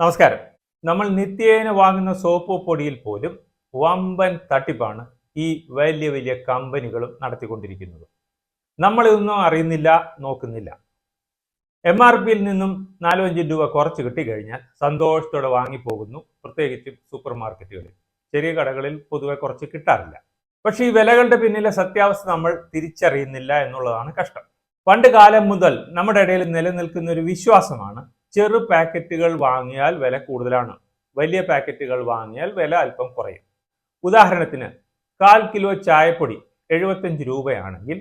നമസ്കാരം. നമ്മൾ നിത്യേന വാങ്ങുന്ന സോപ്പ് പൊടിയിൽ പോലും വമ്പൻ തട്ടിപ്പാണ് ഈ വലിയ വലിയ കമ്പനികളും നടത്തിക്കൊണ്ടിരിക്കുന്നത്. നമ്മളിതൊന്നും അറിയുന്നില്ല നോക്കുന്നില്ല. എം ആർ പിയിൽ നിന്നും നാലോ അഞ്ച് രൂപ കുറച്ച് കിട്ടിക്കഴിഞ്ഞാൽ സന്തോഷത്തോടെ വാങ്ങിപ്പോകുന്നു പ്രത്യേകിച്ചും സൂപ്പർ മാർക്കറ്റുകളിൽ ചെറിയ കടകളിൽ പൊതുവെ കുറച്ച് കിട്ടാറില്ല. പക്ഷെ ഈ വിലകളുടെ പിന്നിലെ സത്യാവസ്ഥ നമ്മൾ തിരിച്ചറിയുന്നില്ല എന്നുള്ളതാണ് കഷ്ടം. പണ്ട് കാലം മുതൽ നമ്മുടെ ഇടയിൽ നിലനിൽക്കുന്ന ഒരു വിശ്വാസമാണ് ചെറു പാക്കറ്റുകൾ വാങ്ങിയാൽ വില കൂടുതലാണ്. വലിയ പാക്കറ്റുകൾ വാങ്ങിയാൽ വില അല്പം കുറയും. ഉദാഹരണത്തിന് കാൽ കിലോ ചായപ്പൊടി എഴുപത്തഞ്ച് രൂപയാണെങ്കിൽ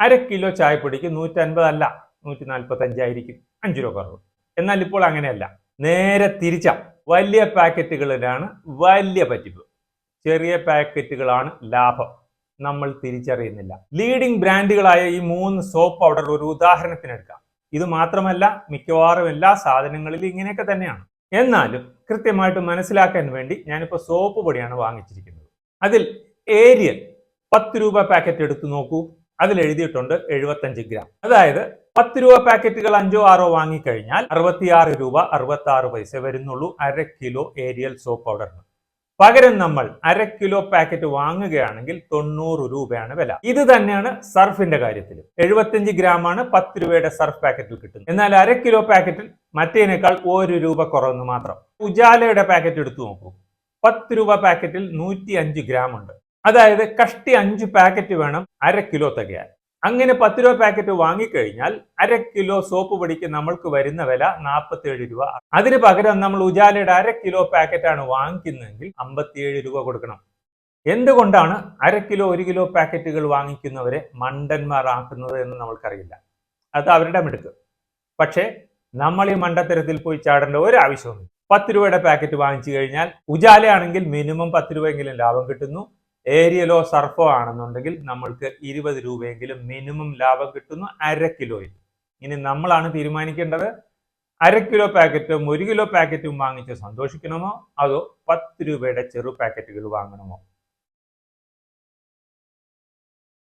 അര കിലോ ചായപ്പൊടിക്ക് നൂറ്റൻപത് അല്ല നൂറ്റി നാൽപ്പത്തഞ്ചായിരിക്കും അഞ്ച് രൂപ കുറവ്. എന്നാൽ ഇപ്പോൾ അങ്ങനെയല്ല. നേരെ തിരിച്ച. വലിയ പാക്കറ്റുകളിലാണ് വലിയ പറ്റിപ്പ് ചെറിയ പാക്കറ്റുകളാണ് ലാഭം. നമ്മൾ തിരിച്ചറിയുന്നില്ല. ലീഡിംഗ് ബ്രാൻഡുകളായ ഈ മൂന്ന് സോപ്പ് പൗഡർ ഒരു ഉദാഹരണത്തിന് എടുക്കാം. ഇത് മാത്രമല്ല മിക്കവാറും എല്ലാ സാധനങ്ങളിലും ഇങ്ങനെയൊക്കെ തന്നെയാണ്. എന്നാലും കൃത്യമായിട്ട് മനസ്സിലാക്കാൻ വേണ്ടി ഞാനിപ്പോൾ സോപ്പ് പൊടിയാണ് വാങ്ങിച്ചിരിക്കുന്നത്. അതിൽ ഏരിയൽ പത്ത് രൂപ പാക്കറ്റ് എടുത്തു നോക്കൂ. അതിൽ എഴുതിയിട്ടുണ്ട് എഴുപത്തഞ്ച് ഗ്രാം. അതായത് പത്ത് രൂപ പാക്കറ്റുകൾ അഞ്ചോ ആറോ വാങ്ങിക്കഴിഞ്ഞാൽ അറുപത്തിയാറ് രൂപ അറുപത്തി ആറ് പൈസ വരുന്നുള്ളൂ. അര കിലോ ഏരിയൽ സോപ്പ് പൗഡറിന്. പകരം നമ്മൾ അര കിലോ പാക്കറ്റ് വാങ്ങുകയാണെങ്കിൽ തൊണ്ണൂറ് രൂപയാണ് വില. ഇത് തന്നെയാണ് സർഫിന്റെ കാര്യത്തിൽ എഴുപത്തിയഞ്ച് ഗ്രാമാണ് പത്ത് രൂപയുടെ സർഫ് പാക്കറ്റിൽ കിട്ടുന്നത്. എന്നാൽ അര കിലോ പാക്കറ്റിൽ മറ്റേനേക്കാൾ ഒരു രൂപ കുറവെന്ന് മാത്രം. ഉജാലയുടെ പാക്കറ്റ് എടുത്തു നോക്കൂ. പത്ത് രൂപ പാക്കറ്റിൽ നൂറ്റി അഞ്ച് ഗ്രാം ഉണ്ട് അതായത് കഷ്ടി അഞ്ച് പാക്കറ്റ് വേണം അര കിലോ തികയാൻ. അങ്ങനെ പത്ത് രൂപ പാക്കറ്റ് വാങ്ങിക്കഴിഞ്ഞാൽ അര കിലോ സോപ്പ് പൊടിക്ക് നമ്മൾക്ക് വരുന്ന വില നാൽപ്പത്തിയേഴ് രൂപ. അതിന് പകരം നമ്മൾ ഉജാലയുടെ അര കിലോ പാക്കറ്റാണ് വാങ്ങിക്കുന്നതെങ്കിൽ അമ്പത്തിയേഴ് രൂപ കൊടുക്കണം. എന്തുകൊണ്ടാണ് അര കിലോ ഒരു കിലോ പാക്കറ്റുകൾ വാങ്ങിക്കുന്നവരെ മണ്ടന്മാരാക്കുന്നത് എന്ന് നമ്മൾക്കറിയില്ല. അത് അവരുടെ മിടുക്ക്. പക്ഷേ നമ്മൾ ഈ മണ്ടത്തരത്തിൽ പോയി ചാടേണ്ട ഒരു ആവശ്യവുമില്ല പത്ത് രൂപയുടെ പാക്കറ്റ് വാങ്ങിച്ചു കഴിഞ്ഞാൽ ഉജാലയാണെങ്കിൽ മിനിമം പത്ത് രൂപയെങ്കിലും ലാഭം കിട്ടുന്നു. ഏരിയലോ സർഫോ ആണെന്നുണ്ടെങ്കിൽ നമ്മൾക്ക് ഇരുപത് രൂപയെങ്കിലും മിനിമം ലാഭം കിട്ടുന്നു അര കിലോയിൽ. ഇനി നമ്മളാണ് തീരുമാനിക്കേണ്ടത്. അര കിലോ പാക്കറ്റും ഒരു കിലോ പാക്കറ്റും വാങ്ങിച്ച് സന്തോഷിക്കണമോ? അതോ പത്ത് രൂപയുടെ ചെറു പാക്കറ്റുകൾ വാങ്ങണമോ?